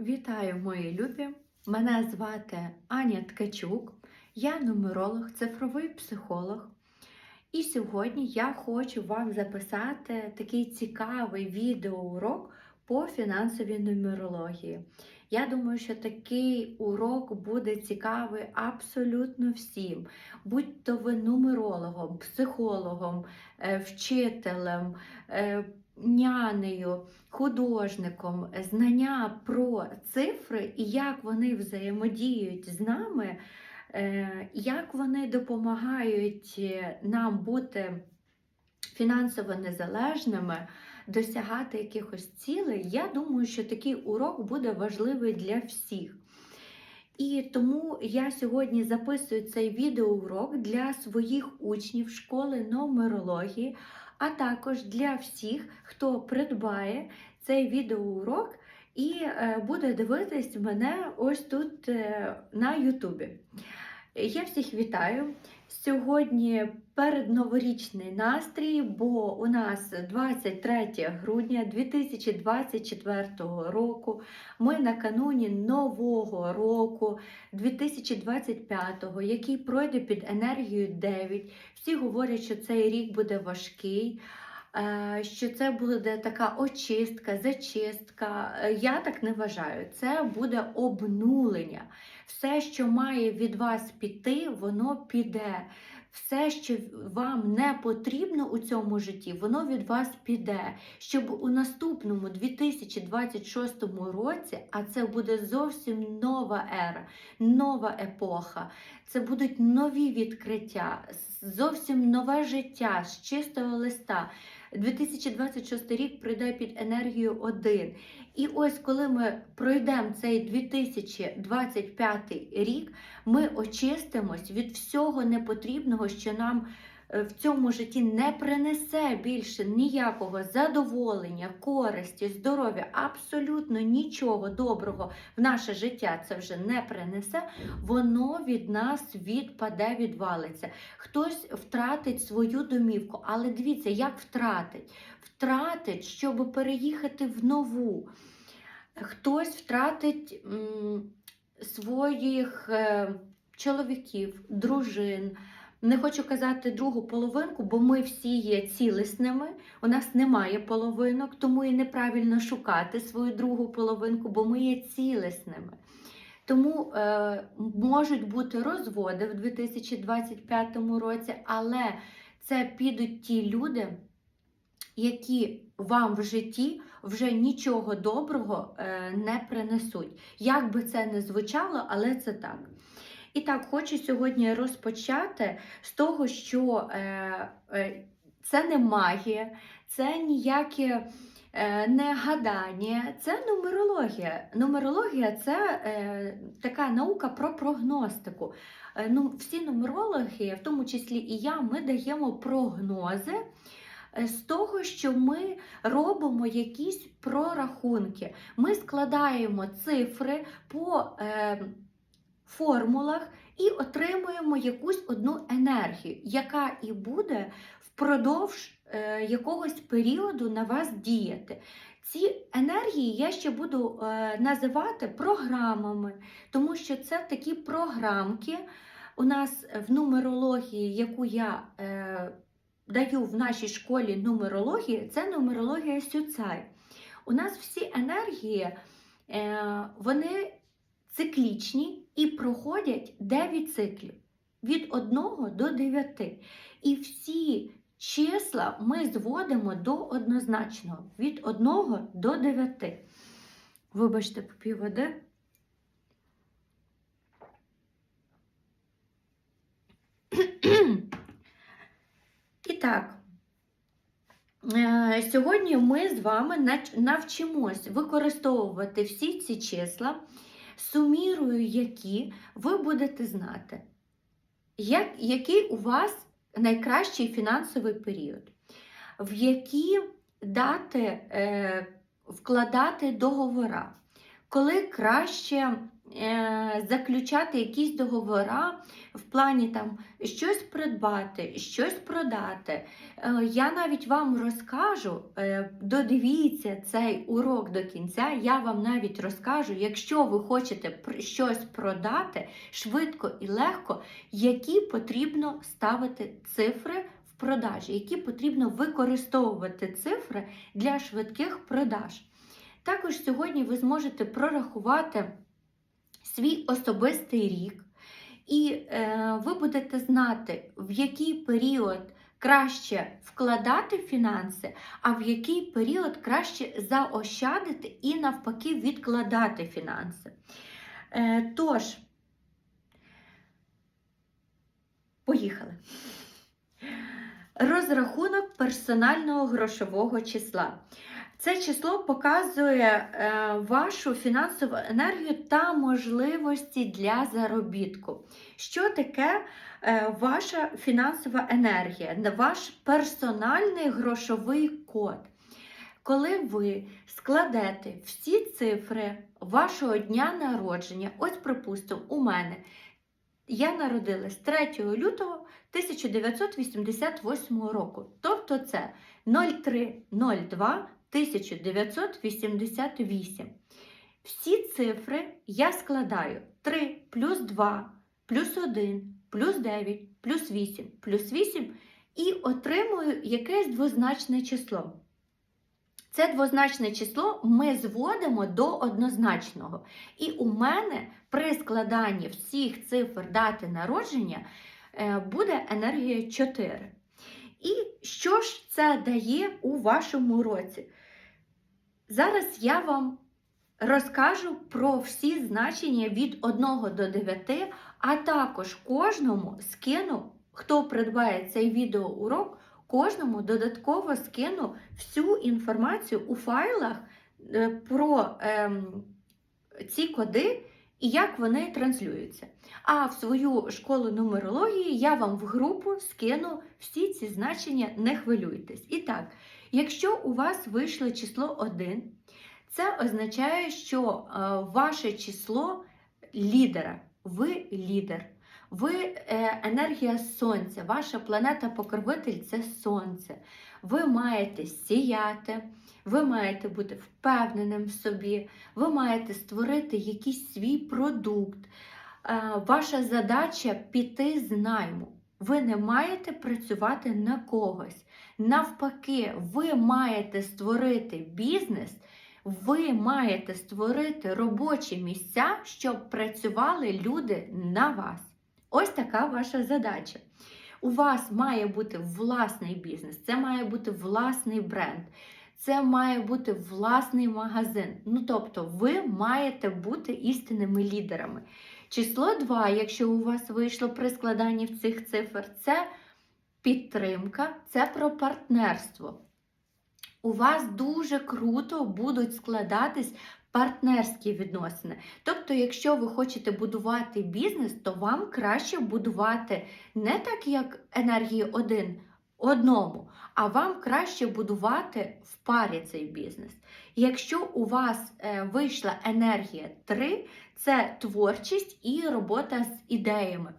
Вітаю, мої любі! Мене звати Аня Ткачук, я нумеролог, цифровий психолог. І сьогодні я хочу вам записати такий цікавий відеоурок по фінансовій нумерології. Я думаю, що такий урок буде цікавий абсолютно всім, будь то ви нумерологом, психологом, е, вчителем, е, нянею, художником, знання про цифри і як вони взаємодіють з нами, е, як вони допомагають нам бути фінансово незалежними, досягати якихось цілей, я думаю, що такий урок буде важливий для всіх. І тому я сьогодні записую цей відеоурок для своїх учнів школи нумерології, а також для всіх, хто придбає цей відеоурок і е, буде дивитись мене ось тут е, на Ютубі. Я всіх вітаю. Сьогодні передноворічний настрій, бо у нас 23 грудня 2024 року. Ми накануні нового року 2025, який пройде під енергією 9. Всі говорять, що цей рік буде важкий. Е, Що це буде така очистка, зачистка. Е, Я так не вважаю. Це буде обнулення. Все, що має від вас піти, воно піде. Все, що вам не потрібно у цьому житті, воно від вас піде. Щоб у наступному 2026 році, а це буде зовсім нова ера, нова епоха, це будуть нові відкриття, зовсім нове життя з чистого листа. 2026 рік прийде під енергію 1. І ось коли ми пройдемо цей 2025 рік, ми очистимось від всього непотрібного, що нам в цьому житті не принесе більше ніякого задоволення, користі, здоров'я, абсолютно нічого доброго в наше життя це вже не принесе, воно від нас відпаде, відвалиться. Хтось втратить свою домівку, але дивіться, як втратить? Втратить, щоб переїхати в нову. Хтось втратить м, своїх е, чоловіків, дружин. Не хочу казати другу половинку, бо ми всі є цілісними. У нас немає половинок, тому і неправильно шукати свою другу половинку, бо ми є цілісними. Тому е, можуть бути розводи в 2025 році, але це підуть ті люди, які вам в житті вже нічого доброго е, не принесуть. Як би це не звучало, але це так. І так, хочу сьогодні розпочати з того, що е, е, це не магія, це ніяке е, не гадання, це нумерологія. Нумерологія це е, така наука про прогностику. Ну, всі нумерологи, в тому числі і я, ми даємо прогнози з того, що ми робимо якісь прорахунки. Ми складаємо цифри по е, формулах і отримуємо якусь одну енергію, яка і буде впродовж е, якогось періоду на вас діяти. Ці енергії я ще буду е, називати програмами, тому що це такі програмки у нас в нумерології, яку я е, даю в нашій школі нумерології, це нумерологія Сюцай. У нас всі енергії, е, вони циклічні і проходять 9 циклів від 1 до 9. І всі числа ми зводимо до однозначного від 1 до 9. Вибачте, попів води. І так, е, сьогодні ми з вами навчимось використовувати всі ці числа, сумірую які ви будете знати, як, який у вас найкращий фінансовий період, в які дати е, вкладати договора, коли краще е, заключати якісь договори в плані там щось придбати, щось продати. Е, Я навіть вам розкажу, е, додивіться цей урок до кінця. Я вам навіть розкажу, якщо ви хочете щось продати швидко і легко, які потрібно ставити цифри продажі, які потрібно використовувати цифри для швидких продаж. Також сьогодні ви зможете прорахувати свій особистий рік, і е, ви будете знати, в який період краще вкладати фінанси, а в який період краще заощадити і навпаки відкладати фінанси. Е, тож, поїхали. Розрахунок персонального грошового числа. Це число показує е, вашу фінансову енергію та можливості для заробітку. Що таке е, ваша фінансова енергія, ваш персональний грошовий код? Коли ви складете всі цифри вашого дня народження, ось, припустимо, у мене я народилась 3 лютого 1988 року. Тобто це 0302 1988. Всі цифри я складаю 3 плюс 2 плюс 1 плюс 9 плюс 8 плюс 8 і отримую якесь двозначне число. Це двозначне число ми зводимо до однозначного. І у мене при складанні всіх цифр дати народження е, буде енергія 4. І що ж це дає у вашому році? Зараз я вам розкажу про всі значення від 1 до 9, а також кожному скину, хто придбає цей відеоурок, кожному додатково скину всю інформацію у файлах е, про ем, ці коди і як вони транслюються. А в свою школу нумерології я вам в групу скину всі ці значення, не хвилюйтесь. І так, якщо у вас вийшло число 1, це означає, що е, ваше число лідера, ви лідер. Ви е, енергія сонця, ваша планета-покровитель це сонце. Ви маєте сіяти, ви маєте бути впевненим в собі, ви маєте створити якийсь свій продукт. Е, ваша задача піти з найму. Ви не маєте працювати на когось. Навпаки, ви маєте створити бізнес, ви маєте створити робочі місця, щоб працювали люди на вас. Ось така ваша задача. У вас має бути власний бізнес, це має бути власний бренд, це має бути власний магазин. Ну тобто, ви маєте бути істинними лідерами. Число 2, якщо у вас вийшло при складанні в цих цифр, це підтримка, це про партнерство. У вас дуже круто будуть складатись партнерські відносини. Тобто, якщо ви хочете будувати бізнес, то вам краще будувати не так, як енергії один одному, а вам краще будувати в парі цей бізнес. Якщо у вас е, вийшла енергія 3, це творчість і робота з ідеями.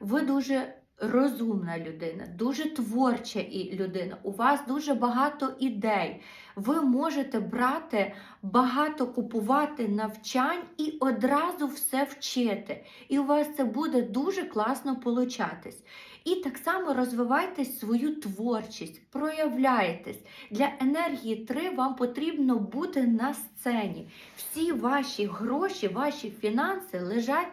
Ви дуже розумна людина, дуже творча і людина. У вас дуже багато ідей. Ви можете брати багато купувати навчань і одразу все вчити. І у вас це буде дуже класно получатись. І так само розвивайте свою творчість, проявляйтесь. Для енергії 3 вам потрібно бути на сцені. Всі ваші гроші, ваші фінанси лежать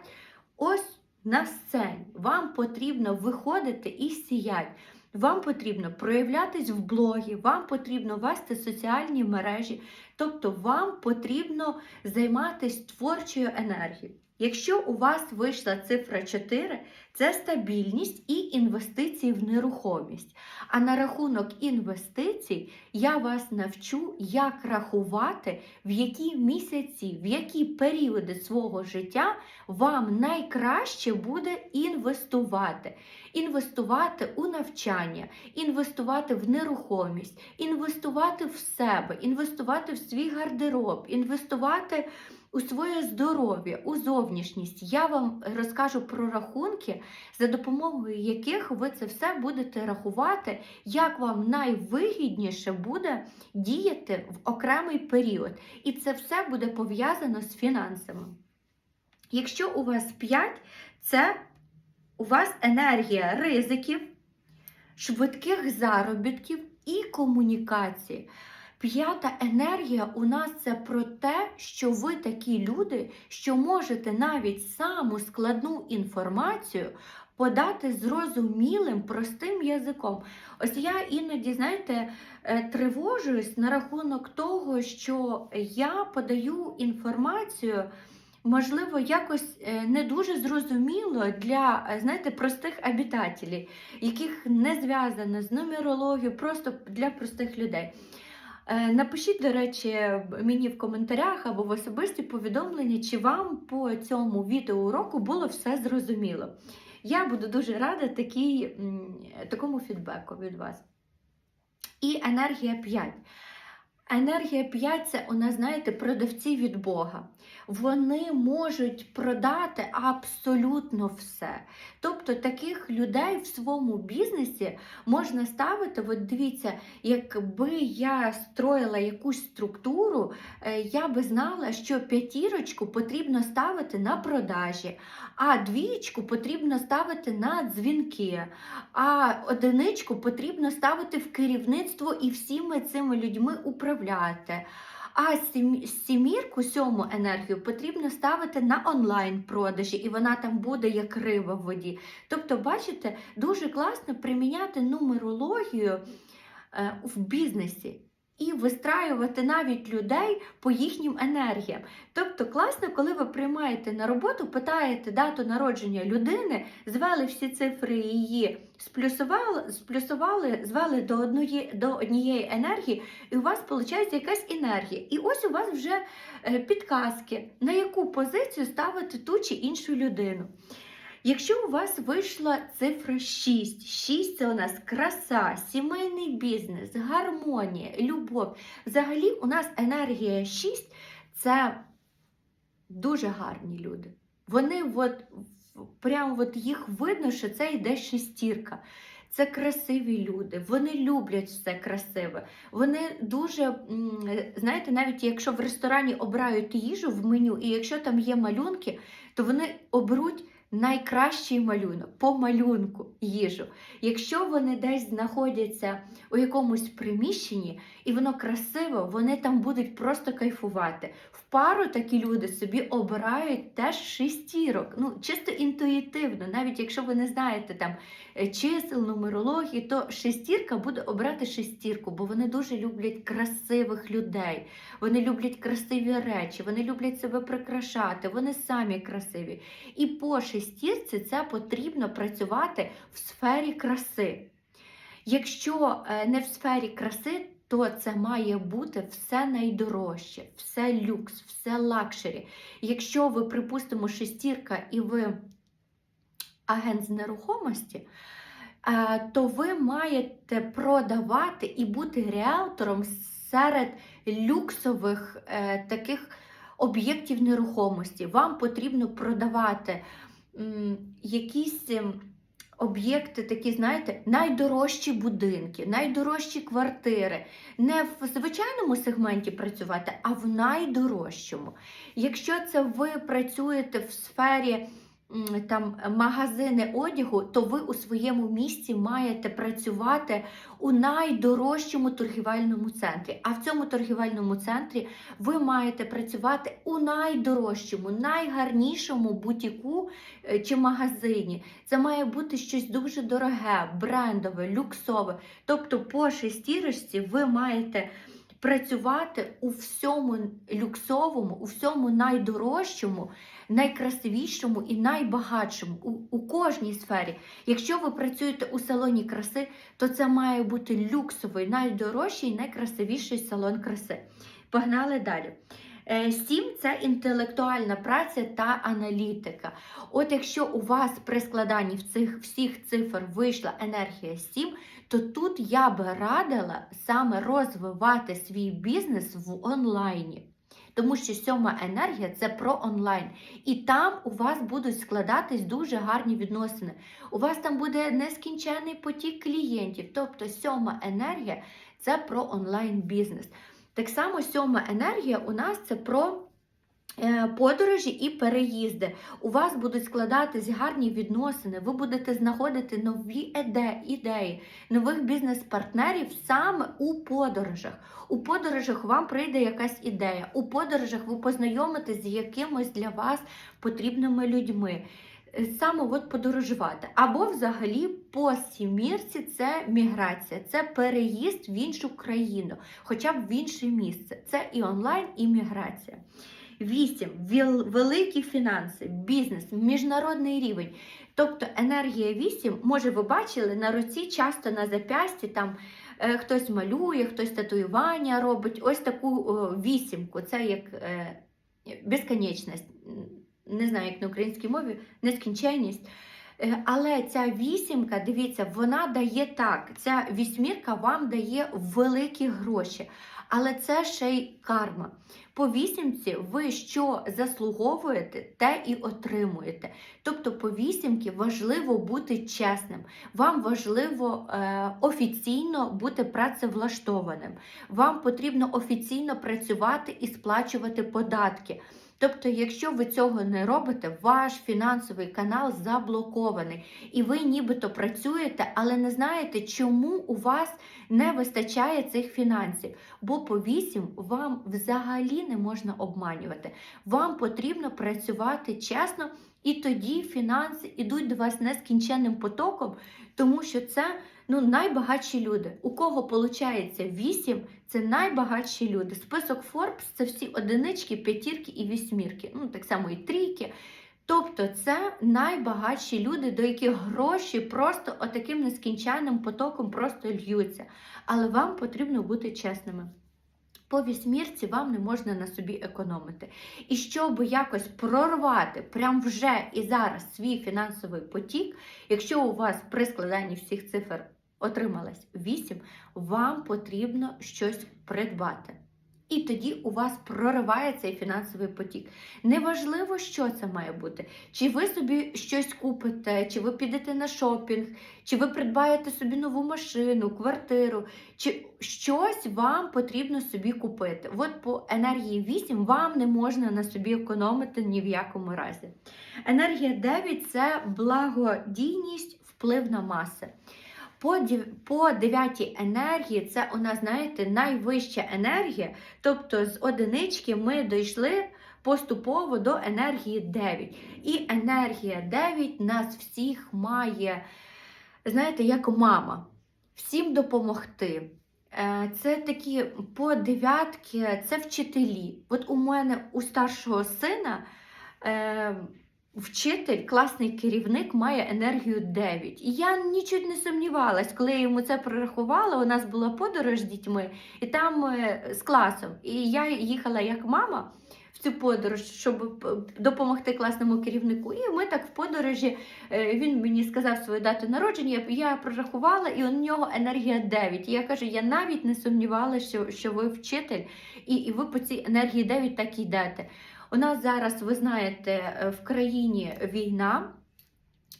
ось на сцені. Вам потрібно виходити і сіяти. Вам потрібно проявлятись в блогі, вам потрібно вести соціальні мережі, тобто вам потрібно займатися творчою енергією. Якщо у вас вийшла цифра 4, це стабільність і інвестиції в нерухомість. А на рахунок інвестицій я вас навчу, як рахувати, в які місяці, в які періоди свого життя вам найкраще буде інвестувати. Інвестувати у навчання, інвестувати в нерухомість, інвестувати в себе, інвестувати в свій гардероб, інвестувати у своє здоров'я, у зовнішність. Я вам розкажу про рахунки, за допомогою яких ви це все будете рахувати, як вам найвигідніше буде діяти в окремий період. І це все буде пов'язано з фінансами. Якщо у вас 5, це у вас енергія ризиків, швидких заробітків і комунікації. П'ята енергія у нас це про те, що ви такі люди, що можете навіть саму складну інформацію подати зрозумілим, простим язиком. Ось я іноді, знаєте, е, тривожуюсь на рахунок того, що я подаю інформацію. Можливо, якось е, не дуже зрозуміло для е, знаєте, простих обітателів, яких не зв'язано з нумерологією, просто для простих людей. Е, Напишіть, до речі, мені в коментарях або в особисті повідомлення, чи вам по цьому відеоуроку було все зрозуміло. Я буду дуже рада такій, такому фідбеку від вас. І енергія 5. Енергія 5 це у нас, знаєте, продавці від Бога. Вони можуть продати абсолютно все. Тобто таких людей в своєму бізнесі можна ставити. От дивіться, якби я строїла якусь структуру, е, я би знала, що п'ятірочку потрібно ставити на продажі, а двічку потрібно ставити на дзвінки, а одиничку потрібно ставити в керівництво і всіми цими людьми управляти. А сім- сімірку, сьому енергію потрібно ставити на онлайн-продажі, і вона там буде як риба в воді. Тобто, бачите, дуже класно приміняти нумерологію е, в бізнесі і вистраювати навіть людей по їхнім енергіям. Тобто класно, коли ви приймаєте на роботу, питаєте дату народження людини, звели всі цифри її, сплюсували, сплюсували звели до одної, до однієї енергії, і у вас виходить якась енергія. І ось у вас вже е, підказки, на яку позицію ставити ту чи іншу людину. Якщо у вас вийшла цифра 6, 6 це у нас краса, сімейний бізнес, гармонія, любов. Взагалі, у нас енергія 6 це дуже гарні люди. Вони от, прямо от їх видно, що це йде шестірка. Це красиві люди, вони люблять все красиве. Вони дуже, знаєте, навіть якщо в ресторані обирають їжу в меню, і якщо там є малюнки, то вони оберуть найкращий малюнок по малюнку їжу. Якщо вони десь знаходяться у якомусь приміщенні і воно красиво, вони там будуть просто кайфувати. В пару такі люди собі обирають теж шестірок. Ну, чисто інтуїтивно, навіть якщо ви не знаєте там е, чисел, нумерології, то шестірка буде обрати шестірку, бо вони дуже люблять красивих людей. Вони люблять красиві речі, вони люблять себе прикрашати, вони самі красиві. І по шестірці це потрібно працювати в сфері краси. Якщо е, не в сфері краси, то це має бути все найдорожче, все люкс, все лакшері. Якщо ви, припустимо, шестірка і ви агент з нерухомості, е, то ви маєте продавати і бути реалтором серед люксових е, таких об'єктів нерухомості. Вам потрібно продавати якісь. ем, Об'єкти такі, знаєте, найдорожчі будинки, найдорожчі квартири. Не в звичайному сегменті працювати, а в найдорожчому. Якщо це ви працюєте в сфері там, магазини одягу, то ви у своєму місці маєте працювати у найдорожчому торгівельному центрі. А в цьому торгівельному центрі ви маєте працювати у найдорожчому, найгарнішому бутіку е, чи магазині. Це має бути щось дуже дороге, брендове, люксове. Тобто, по шестірочці ви маєте працювати у всьому люксовому, у всьому найдорожчому, найкрасивішому і найбагатшому у, у кожній сфері. Якщо ви працюєте у салоні краси, то це має бути люксовий, найдорожчий, найкрасивіший салон краси. Погнали далі. Е, Сім це інтелектуальна праця та аналітика. От якщо у вас при складанні в цих всіх цифр вийшла енергія 7, то тут я би радила саме розвивати свій бізнес в онлайні. Тому що сьома енергія це про онлайн. І там у вас будуть складатись дуже гарні відносини. У вас там буде нескінчений потік клієнтів. Тобто сьома енергія це про онлайн-бізнес. Так само сьома енергія у нас це про е, подорожі і переїзди. У вас будуть складатись гарні відносини, ви будете знаходити нові ідеї, нових бізнес-партнерів саме у подорожах. У подорожах вам прийде якась ідея. У подорожах ви познайомитесь з якимось для вас потрібними людьми. Е, Саме от подорожувати. Або взагалі по сімірці це міграція, це переїзд в іншу країну, хоча б в інше місце. Це і онлайн, і міграція. Вісім великі фінанси, бізнес, міжнародний рівень. Тобто енергія 8, може, ви бачили на руці, часто на запясті там е, хтось малює, хтось татуювання робить. Ось таку о, вісімку. Це як е, безконечність. Не знаю, як на українській мові, нескінченність. Е, Але ця вісімка, дивіться, вона дає так. Ця вісьмірка вам дає великі гроші. Але це ще й карма. По вісімці ви що заслуговуєте, те і отримуєте. Тобто, по вісімки важливо бути чесним. Вам важливо е, офіційно бути працевлаштованим. Вам потрібно офіційно працювати і сплачувати податки. Тобто, якщо ви цього не робите, ваш фінансовий канал заблокований, і ви нібито працюєте, але не знаєте, чому у вас не вистачає цих фінансів. Бо по 8 вам взагалі не можна обманювати. Вам потрібно працювати чесно, і тоді фінанси йдуть до вас нескінченним потоком, тому що це ну, найбагатші люди. У кого виходить 8, це найбагатші люди. Список Forbes це всі одинички, п'ятірки і вісьмірки, ну так само і трійки. Тобто це найбагатші люди, до яких гроші просто отаким нескінченним потоком просто льються. Але вам потрібно бути чесними. По вісьмірці вам не можна на собі економити. І щоб якось прорвати прямо вже і зараз свій фінансовий потік, якщо у вас при складанні всіх цифр отрималось 8, вам потрібно щось придбати. І тоді у вас прориває цей фінансовий потік. Неважливо, що це має бути. Чи ви собі щось купите, чи ви підете на шопінг, чи ви придбаєте собі нову машину, квартиру, чи щось вам потрібно собі купити. От по енергії 8 вам не можна на собі економити ні в якому разі. Енергія 9 це благодійність, вплив на маси. По, дев- по дев'ятій енергії це у нас, знаєте, найвища енергія. Тобто з одинички ми дійшли поступово до енергії 9. І енергія 9 нас всіх має, знаєте, як мама, всім допомогти. Е, Це такі по дев'ятки, це вчителі. От у мене у старшого сина. Е, Вчитель, класний керівник має енергію 9. І я нічуть не сумнівалась, коли я йому це прорахувала. У нас була подорож з дітьми, і там е, з класом. І я їхала як мама в цю подорож, щоб допомогти класному керівнику. І ми так в подорожі е, він мені сказав свою дату народження. Я прорахувала, і у нього енергія 9. І я кажу, я навіть не сумнівалася, що, що ви вчитель, і, і ви по цій енергії 9 так йдете. У нас зараз, ви знаєте, е, в країні війна,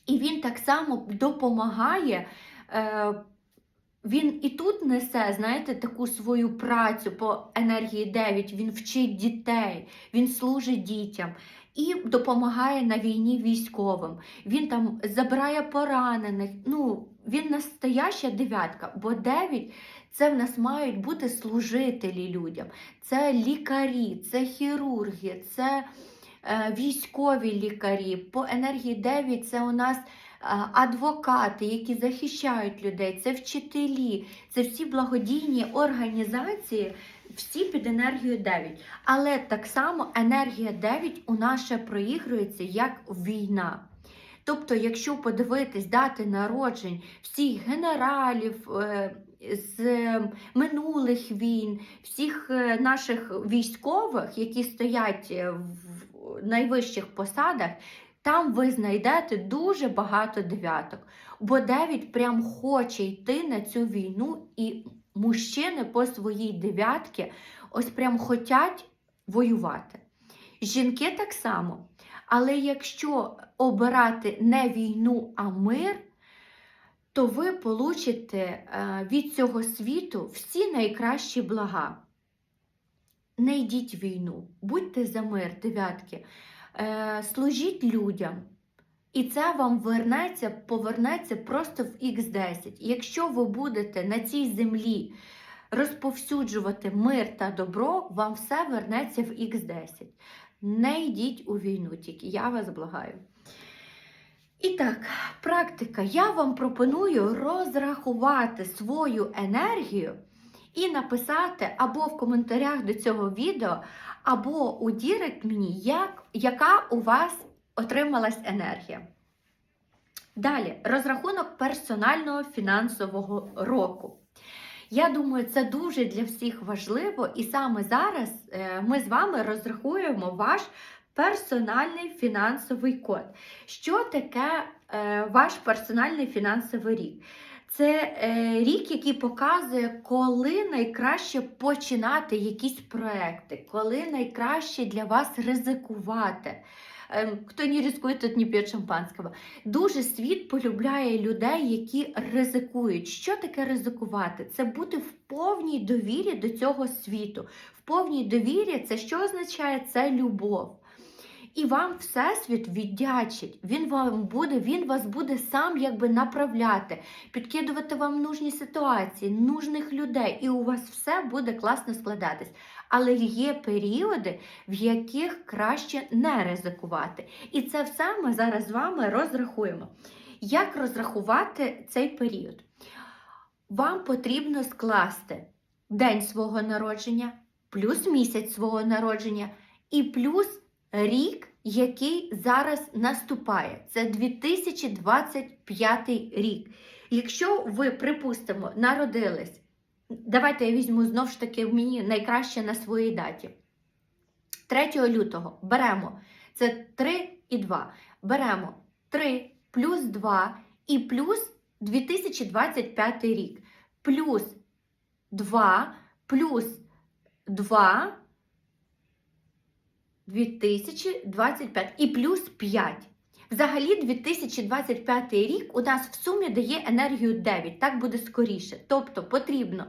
і він так само допомагає. е, Він і тут несе, знаєте, таку свою працю по енергії 9. Він вчить дітей, він служить дітям і допомагає на війні військовим. Він там забирає поранених. Ну, він настояща дев'ятка, бо 9 це в нас мають бути служителі людям це лікарі, це хірурги, це е, військові лікарі. По енергії 9 це у нас е, адвокати, які захищають людей, це вчителі, це всі благодійні організації, всі під енергією 9. Але так само енергія 9 у нас ще проігрується як війна. Тобто, якщо подивитись дати народжень всіх генералів е, з минулих війн, всіх е, наших військових, які стоять е, в найвищих посадах, там ви знайдете дуже багато дев'яток. Бо дев'ять прям хоче йти на цю війну, і мужчини по своїй дев'ятки ось прям хотять воювати. Жінки так само. Але якщо обирати не війну, а мир, то ви получите е, від цього світу всі найкращі блага. Не йдіть війну, будьте за мир, дев'ятки, Е, служіть людям. І це вам вернеться, повернеться просто в Х10. Якщо ви будете на цій землі розповсюджувати мир та добро, вам все вернеться в Х10. Не йдіть у війну, тільки я вас благаю. І так, практика. Я вам пропоную розрахувати свою енергію і написати або в коментарях до цього відео, або у Дірект мені, як, яка у вас отрималась енергія. Далі, розрахунок персонального фінансового року. Я думаю, це дуже для всіх важливо, і саме зараз е, ми з вами розрахуємо ваш персональний фінансовий код. Що таке е, ваш персональний фінансовий рік? Це е, рік, який показує, коли найкраще починати якісь проекти, коли найкраще для вас ризикувати. Ем, Хто не ризикує, тот не п'є шампанського. Дуже світ полюбляє людей, які ризикують. Що таке ризикувати? Це бути в повній довірі до цього світу. В повній довірі це що означає? Це любов. І вам Всесвіт віддячить. Він вам буде, він вас буде сам якби направляти, підкидувати вам нужні ситуації, нужних людей, і у вас все буде класно складатись. Але є періоди, в яких краще не ризикувати. І це все ми зараз з вами розрахуємо. Як розрахувати цей період? Вам потрібно скласти день свого народження, плюс місяць свого народження і плюс рік, який зараз наступає. Це 2025 рік. Якщо ви, припустимо, народились, давайте я візьму знову ж таки мені найкраще на своїй даті. 3 лютого беремо це 3 і 2. Беремо 3 плюс 2 і плюс 2025 рік. Плюс 2 плюс 2 2025 і плюс 5. Взагалі, 2025 рік у нас в сумі дає енергію 9, так буде скоріше. Тобто потрібно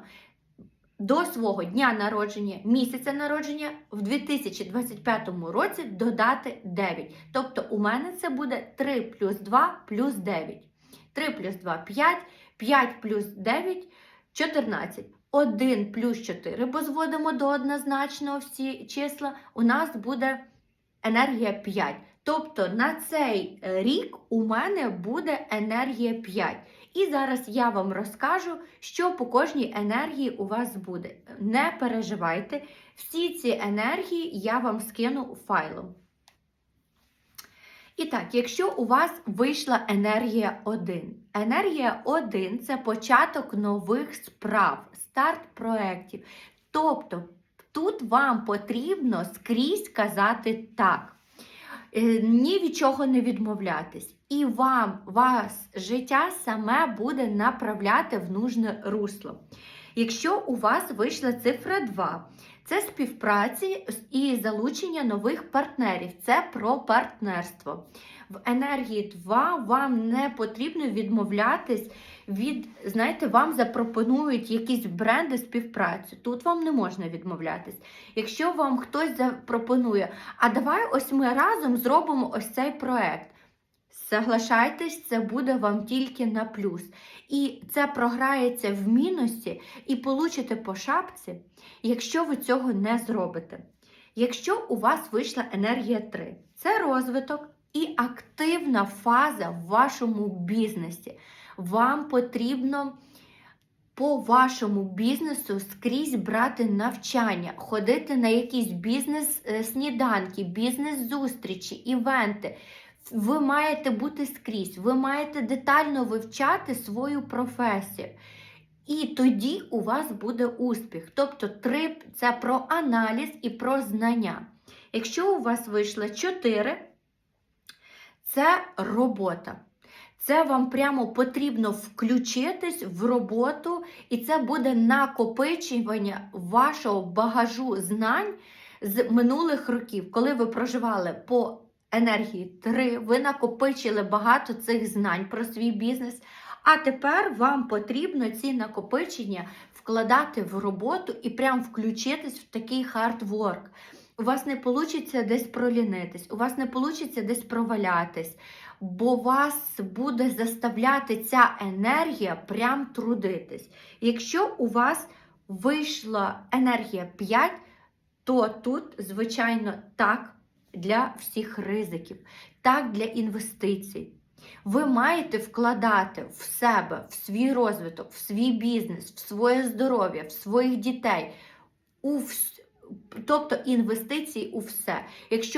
до свого дня народження, місяця народження в 2025 році додати 9. Тобто у мене це буде 3 плюс 2 плюс 9. 3 плюс 2 5, 5 плюс 9 14. 1 плюс 4, бо зводимо до однозначного всі числа, у нас буде енергія 5. Тобто на цей рік у мене буде енергія 5. І зараз я вам розкажу, що по кожній енергії у вас буде. Не переживайте, всі ці енергії я вам скину файлом. І так, якщо у вас вийшла енергія 1, енергія 1 це початок нових справ, старт проєктів. Тобто тут вам потрібно скрізь казати так, е, ні від чого не відмовлятись. І вам вас життя саме буде направляти в нужне русло. Якщо у вас вийшла цифра 2, це співпраці і залучення нових партнерів. Це про партнерство. В енергії 2 вам не потрібно відмовлятись від, знаєте, вам запропонують якісь бренди співпрацю. Тут вам не можна відмовлятись. Якщо вам хтось запропонує, а давай ось ми разом зробимо ось цей проект. Соглашайтесь, це буде вам тільки на плюс. І це програється в мінусі і получите по шапці, якщо ви цього не зробите. Якщо у вас вийшла енергія 3, це розвиток і активна фаза в вашому бізнесі. Вам потрібно по вашому бізнесу скрізь брати навчання, ходити на якісь бізнес-сніданки, бізнес-зустрічі, івенти. Ви маєте бути скрізь, ви маєте детально вивчати свою професію. І тоді у вас буде успіх. Тобто, три це про аналіз і про знання. Якщо у вас вийшло 4, це робота. Це вам прямо потрібно включитись в роботу, і це буде накопичування вашого багажу знань з минулих років, коли ви проживали по енергії 3, ви накопичили багато цих знань про свій бізнес. А тепер вам потрібно ці накопичення вкладати в роботу і прям включитись в такий work. У вас не вийде десь пролінитись, у вас не вийде десь провалятись, бо вас буде заставляти ця енергія прям трудитись. Якщо у вас вийшла енергія 5, то тут, звичайно, так для всіх ризиків, так для інвестицій. Ви маєте вкладати в себе, в свій розвиток, в свій бізнес, в своє здоров'я, в своїх дітей, у вс... тобто інвестиції у все. Якщо